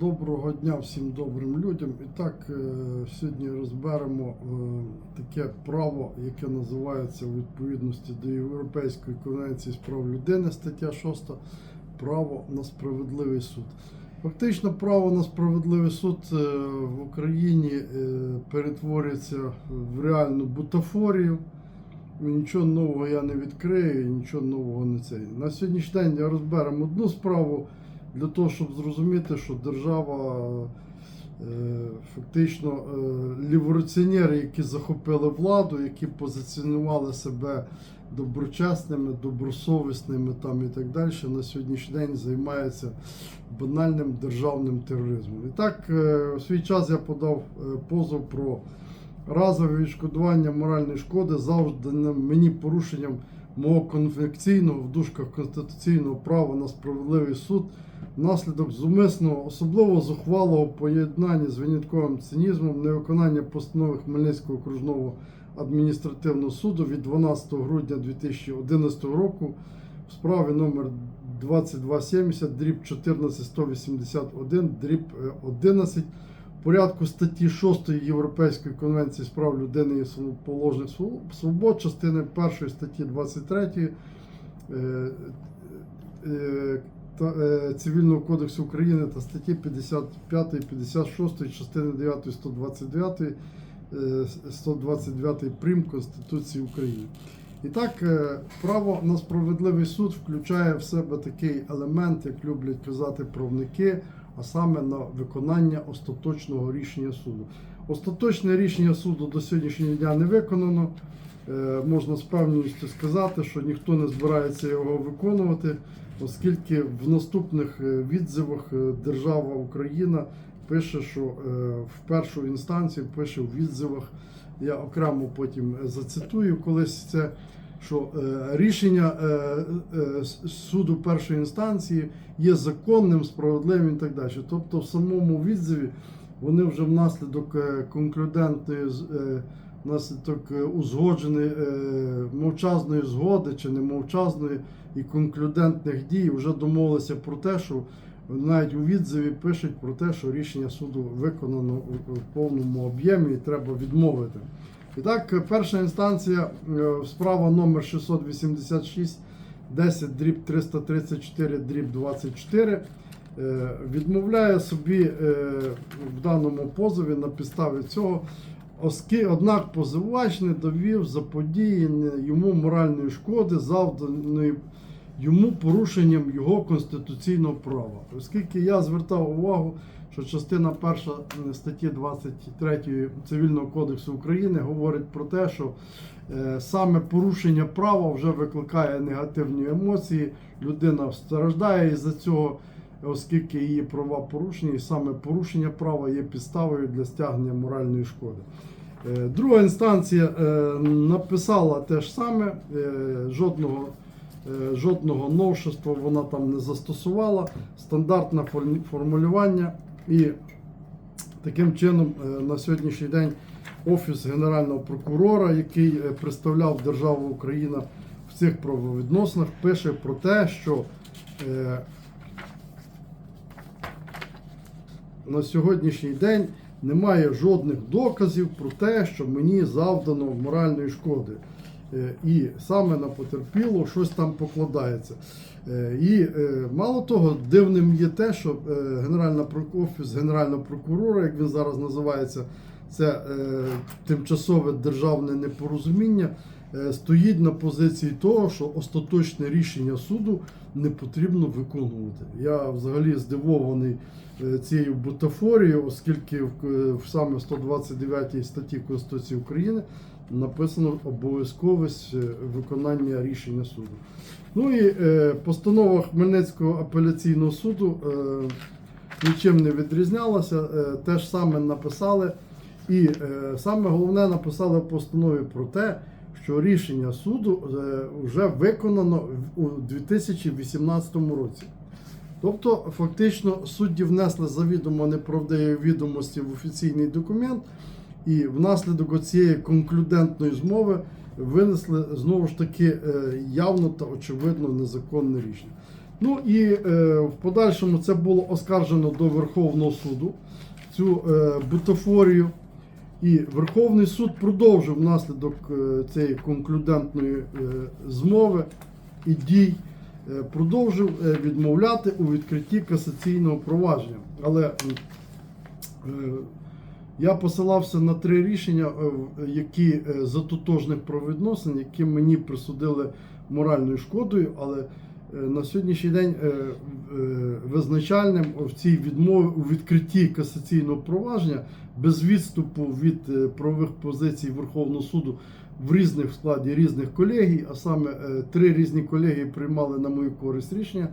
Доброго дня всім добрим людям. І так, е, сьогодні розберемо е, таке право, яке називається у відповідності до Європейської конвенції з прав людини, стаття 6, право на справедливий суд. Фактично, право на справедливий суд е, в Україні перетворюється в реальну бутафорію. Нічого нового я не відкрию, нічого нового не цей. На сьогоднішній день я розберемо одну справу для того, щоб зрозуміти, що держава е, фактично е, ліворуціонери, які захопили владу, які позиціонували себе доброчесними, добросовісними там і так далі, на сьогоднішній день займаються банальним державним тероризмом. І так, е, у свій час я подав е, позов про разове відшкодування моральної шкоди завданим мені порушенням мого конвекційного в дужках конституційного права на справедливий суд внаслідок зумисного, особливо зухвалого поєднання з винятковим цинізмом невиконання постанови Хмельницького окружного адміністративного суду від 12 грудня 2011 року в справі номер 2270 дріб 14181 дріб е, 11 порядку статті 6 Європейської конвенції з прав людини і положених свобод, частини 1 статті 23 е, е, е, Цивільного кодексу України та статті 55 56 частини 9 129 е, 129 прим Конституції України. І так, право на справедливий суд включає в себе такий елемент, як люблять казати правники, а саме на виконання остаточного рішення суду. Остаточне рішення суду до сьогоднішнього дня не виконано. Е, Можна з певністю сказати, що ніхто не збирається його виконувати, оскільки в наступних е, відзивах е, держава Україна пише, що в першу інстанцію пише в відзивах. Я окремо потім зацитую колись це, що е, рішення е, е, суду першої інстанції є законним, справедливим і так далі. Тобто, в самому відзиві вони вже внаслідок конклюдентної внаслідок узгодженої мовчазної згоди чи немовчазної і конклюдентних дій вже домовилися про те, що навіть у відзиві пишуть про те, що рішення суду виконано у повному об'ємі і треба відмовити. І так, перша інстанція, е, справа номер 686, 10 дріб 334 дріб 24, е, відмовляє собі е, в даному позові на підставі цього, оски, однак позивач не довів заподіяння йому моральної шкоди, завданої йому порушенням його конституційного права. Оскільки я звертав увагу, що частина перша е, статті 23 Цивільного кодексу України говорить про те, що е, саме порушення права вже викликає негативні емоції, людина страждає із-за цього, оскільки її права порушені, і саме порушення права є підставою для стягнення моральної шкоди. Е, Друга інстанція написала те ж саме, жодного, жодного новшества вона там не застосувала, стандартне формулювання. І таким чином е, на сьогоднішній день Офіс Генерального прокурора, який е, представляв державу Україна в цих правовідносинах, пише про те, що е, на сьогоднішній день немає жодних доказів про те, що мені завдано моральної шкоди. Е, І саме на потерпіло щось там покладається. Е, І е, мало того, дивним є те, що Генеральна офіс Генерального прокурора, як він зараз називається, це тимчасове державне непорозуміння, стоїть на позиції того, що остаточне рішення суду не потрібно виконувати. Я взагалі здивований цією бутафорією, оскільки в, саме в 129 статті Конституції України написано обов'язковість е, виконання рішення суду. Ну і е, постанова Хмельницького апеляційного суду е, нічим не відрізнялася. Е, те ж саме написали. І е, саме головне написали в постанові про те, що рішення суду е, вже виконано у 2018 році. Тобто, фактично, судді внесли завідомо неправдиві відомості в офіційний документ, і внаслідок цієї конклюдентної змови винесли знову ж таки е, явно та очевидно незаконне рішення. Ну і е, в подальшому це було оскаржено до Верховного суду цю е, бутафорію. І Верховний суд продовжив внаслідок цієї конклюдентної змови і дій, продовжив відмовляти у відкритті касаційного провадження. Але я посилався на три рішення, е, які е, за тотожних правовідносин, які мені присудили моральною шкодою, але е, на сьогоднішній день визначальним в цій відмові у відкритті касаційного провадження без відступу від правових позицій Верховного суду в різних складі різних колегій, а саме три різні колегії приймали на мою користь рішення.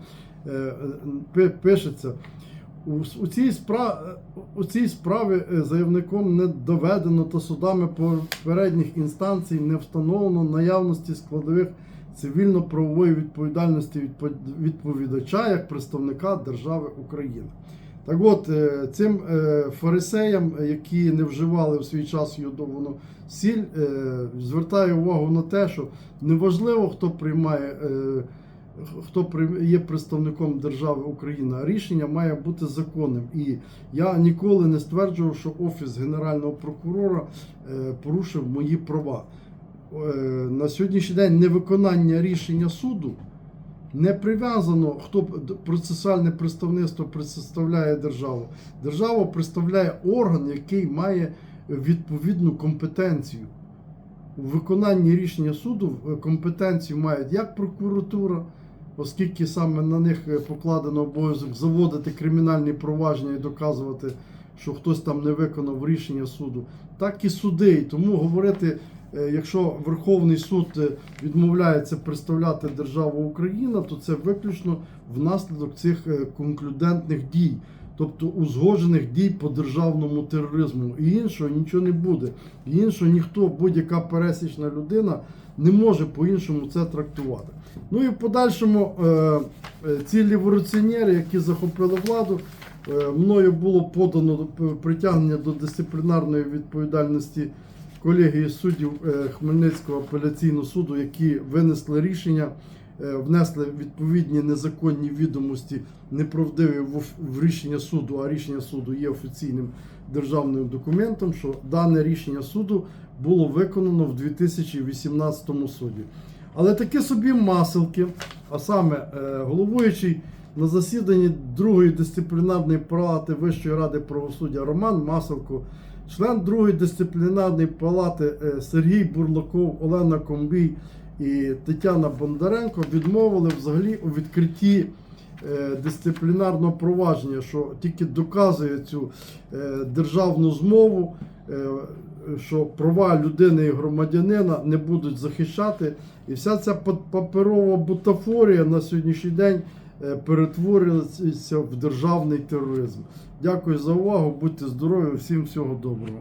пи- Пишеться. У, цій спра... у цій справі е, заявником не доведено та судами попередніх інстанцій не встановлено наявності складових цивільно-правової відповідальності відпо- відповідача як представника держави України. Так от, е, цим е, фарисеям, які не вживали в свій час йодовану сіль, звертаю увагу на те, що неважливо, хто приймає, хто є представником держави Україна, рішення має бути законним. І я ніколи не стверджував, що Офіс Генерального прокурора е, порушив мої права. Е, На сьогоднішній день невиконання рішення суду не прив'язано, хто процесуальне представництво представляє державу. Держава представляє орган, який має відповідну компетенцію. У виконанні рішення суду е, компетенцію мають як прокуратура, оскільки саме на них е, покладено обов'язок заводити кримінальні провадження і доказувати, що хтось там не виконав рішення суду, так і суди. Тому говорити, е, якщо Верховний суд е, відмовляється представляти державу Україна, то це виключно внаслідок цих конклюдентних дій. Тобто узгоджених дій по державному тероризму. І іншого нічого не буде. І іншого ніхто, будь-яка пересічна людина не може по-іншому це трактувати. Ну і в подальшому е, е, ці ліворуціонери, які захопили владу, е, мною було подано притягнення до дисциплінарної відповідальності колегії суддів Хмельницького апеляційного суду, які винесли рішення, внесли відповідні незаконні відомості, неправдиві в, рішення суду, а рішення суду є офіційним державним документом, що дане рішення суду було виконано в 2018 суді. Але такі собі маселки, а саме е, головуючий на засіданні другої дисциплінарної палати Вищої ради правосуддя Роман Маселко, член другої дисциплінарної палати е, Сергій Бурлаков, Олена Комбій і Тетяна Бондаренко відмовили взагалі у відкритті е, дисциплінарного провадження, що тільки доказує цю е, державну змову, е, що права людини і громадянина не будуть захищати. І вся ця паперова бутафорія на сьогоднішній день перетворилася в державний тероризм. Дякую за увагу, будьте здорові, всім всього доброго.